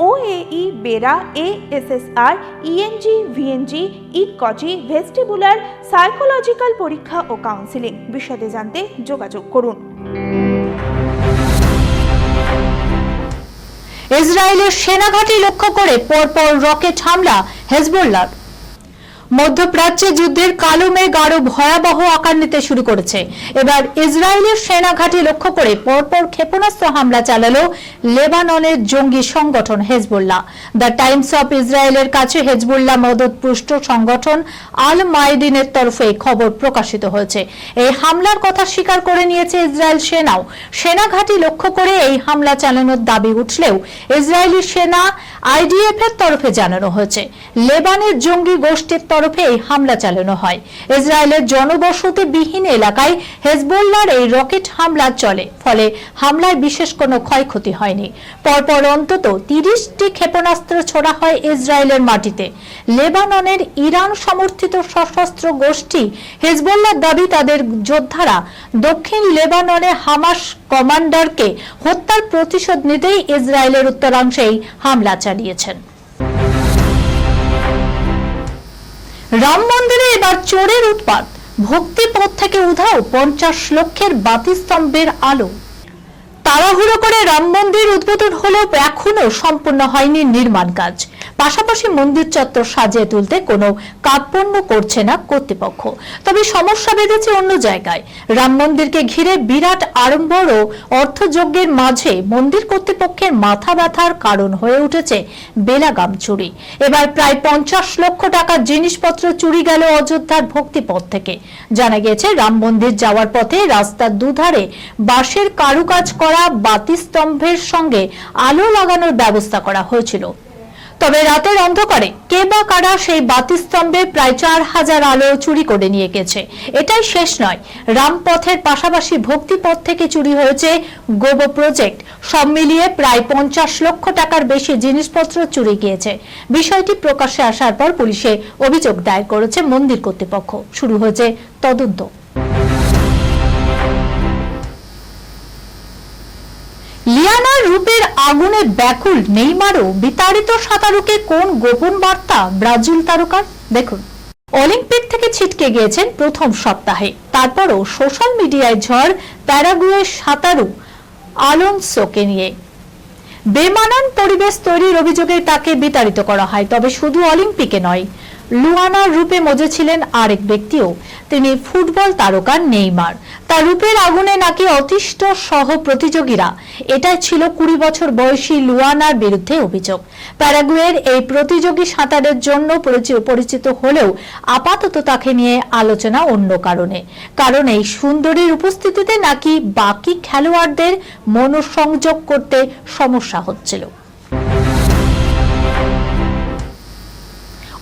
OAE BERA ASSR ENG VNG ইটকজি vestibular psychological পরীক্ষা ও counselling বিশদে জানতে যোগাযোগ করুন। ইসরায়েলের সেনাঘাঁটি লক্ষ্য করে পরপর রকেট হামলা হেজবুল্লাহ মধ্যপ্রাচ্যে যুদ্ধের কালো মেঘ আরও ভয়াবহ আকার নিতে শুরু করেছে। এবার ইসরায়েলের সেনাঘাঁটি লক্ষ্য করে পরপর ক্ষেপণাস্ত্র হামলা চালালো লেবাননের জঙ্গি সংগঠন হেজবুল্লাহ। দ্য টাইমস অফ ইসরায়েলের কাছে হেজবুল্লাহ মদতপুষ্ট সংগঠন আল মাইদিনের তরফে খবর প্রকাশিত হয়েছে। এই হামলার কথা স্বীকার করে নিয়েছে ইসরায়েল সেনাও। সেনাঘাঁটি লক্ষ্য করে এই হামলা চালানোর দাবি উঠলেও ইসরায়েলি সেনা আইডিএফ এর তরফে জানানো হয়েছে। লেবানের জঙ্গি গোষ্ঠীর তরফে এই হামলা চালানো হয়। ইসরায়েলের জনবসতি বিহীন এলাকায় হেজবোল্লার এই রকেট হামলা চলে, ফলে হামলায় বিশেষ কোনো ক্ষয়ক্ষতি হয়নি। পরপর অন্তত তিরিশটি ক্ষেপণাস্ত্র ছোড়া হয় ইসরায়েলের মাটিতে। লেবাননের ইরান সমর্থিত সশস্ত্র গোষ্ঠী হেজবোল্লার দাবি, তাদের যোদ্ধারা দক্ষিণ লেবাননে হামাস কমান্ডারকে হত্যার প্রতিশোধ নিতেই ইসরায়েলের উত্তরাংশেই হামলা চালিয়েছেন। রাম মন্দিরে এবার চোরের উৎপাত। ভক্তি পথ থেকে উধাও পঞ্চাশ লক্ষের বাতিস্তম্ভের আলো। তাড়াহুড়ো করে রাম মন্দির উদ্বোধন হলেও এখনও সম্পূর্ণ হয়নি নির্মাণ কাজ। পাশাপাশি মন্দির চত্বর সাজিয়ে তুলতে কোনো কার্পণ্য করছে না কর্তৃপক্ষ। তবে সমস্যা বেঁধেছে অন্য জায়গায়। রাম মন্দিরকে ঘিরে বিরাট আড়ম্বর ও অর্থযজ্ঞের মাঝে মন্দির কর্তৃপক্ষের মাথা ব্যথার কারণ হয়ে উঠেছে বেলাগাম চুরি। এবার প্রায় পঞ্চাশ লক্ষ টাকার জিনিসপত্র চুরি গেল অযোধ্যার ভক্তিপথ থেকে। জানা গেছে রাম মন্দির যাওয়ার পথে রাস্তার দুধারে বাঁশের কারুকাজ করা বাতিস্তম্ভের সঙ্গে আলো লাগানোর ব্যবস্থা করা হয়েছিল। তবে রাতের অন্ধকারে কে বা কারা সেই বাতিস্তম্ভে প্রায় চার হাজার আলো চুরি করে নিয়ে গেছে, এটাই শেষ নয়। রামপথের পাশাপাশি ভক্তিপথ থেকে চুরি হয়েছে গোবো প্রজেক্ট। সব মিলিয়ে প্রায় পঞ্চাশ লক্ষ টাকার বেশি জিনিসপত্র চুরি গিয়েছে। বিষয়টি প্রকাশ্যে আসার পর পুলিশে অভিযোগ দায়ের করেছে মন্দির কর্তৃপক্ষ। শুরু হয়েছে তদন্ত। লিয়ানার আগুনে ব্যাকুল নেইমারও বিতাড়িত সাঁতারুকে কোন গোপন বার্তা ব্রাজিল তারকার? দেখুন। অলিম্পিক থেকে ছিটকে গিয়েছেন প্রথম সপ্তাহে। তারপরও সোশ্যাল মিডিয়ায় ঝড় প্যারাগুয়ের সাঁতারু আলোনসোকে নিয়ে। বেমানান পরিবেশ তৈরির অভিযোগে তাকে বিতাড়িত করা হয়, তবে শুধু অলিম্পিকে নয় লুয়ানার রূপে মজেছিলেন আরেক ব্যক্তিও। তিনি ফুটবল তারকা নেইমার। তার রূপের আগুনে নাকি অতিষ্ঠ সহ প্রতিযোগীরা এটাই ছিল কুড়ি বছর বয়সী লুয়ানার বিরুদ্ধে অভিযোগ। প্যারাগুয়ের এই প্রতিযোগী সাঁতারের জন্য পরিচিত হলেও আপাতত তাকে নিয়ে আলোচনা অন্য কারণে। কারণ এই সুন্দরীর উপস্থিতিতে নাকি বাকি খেলোয়াড়দের মনোসংযোগ করতে সমস্যা হচ্ছিল।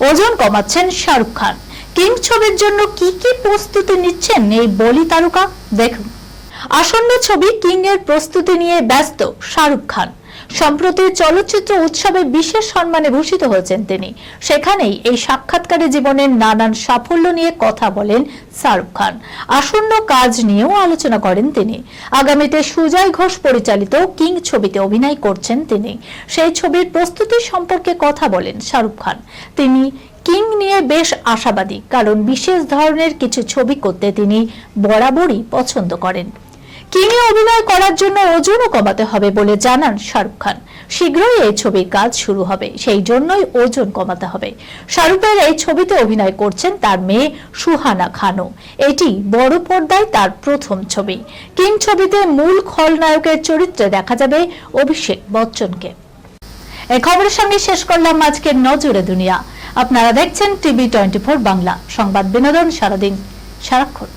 ওজন কমাচ্ছেন শাহরুখ খান। কিং ছবির জন্য কি কি প্রস্তুতি নিচ্ছেন এই বলি তারকা? দেখুন। আসন্ন ছবি কিং এর প্রস্তুতি নিয়ে ব্যস্ত শাহরুখ খান। সম্প্রতি চলচ্চিত্র উৎসবে বিশেষ সম্মানে ভূষিত হয়েছেন তিনি। সেখানেই এই সাক্ষাৎকারে জীবনের নানান সাফল্য নিয়ে কথা বলেন শাহরুখ খান। আসন্ন কাজ নিয়েও আলোচনা করেন তিনি। আগামীতে সুজয় ঘোষ পরিচালিত কিং ছবিতে অভিনয় করছেন তিনি। সেই ছবির প্রস্তুতি সম্পর্কে কথা বলেন শাহরুখ খান। তিনি কিং নিয়ে বেশ আশাবাদী, কারণ বিশেষ ধরনের কিছু ছবি করতে তিনি বরাবরই পছন্দ করেন। কিংয়ে অভিনয় করার জন্য ওজনও কমাতে হবে বলে জানান শাহরুখ খান। শীঘ্রই এই ছবির কাজ শুরু হবে, সেই জন্যই ওজন কমাতে হবে। শাহরুখের এই ছবিতে অভিনয় করছেন তার মেয়ে সুহানা খানও এটি বড় পর্দায় তার প্রথম ছবি। কিং ছবিতে মূল খলনায়কের চরিত্রে দেখা যাবে অভিষেক বচ্চনকে। এই খবরের সঙ্গে শেষ করলাম আজকের নজরে দুনিয়া। আপনারা দেখছেন টিভি টোয়েন্টি বাংলা। সংবাদ বিনোদন সারাদিন সারাক্ষণ।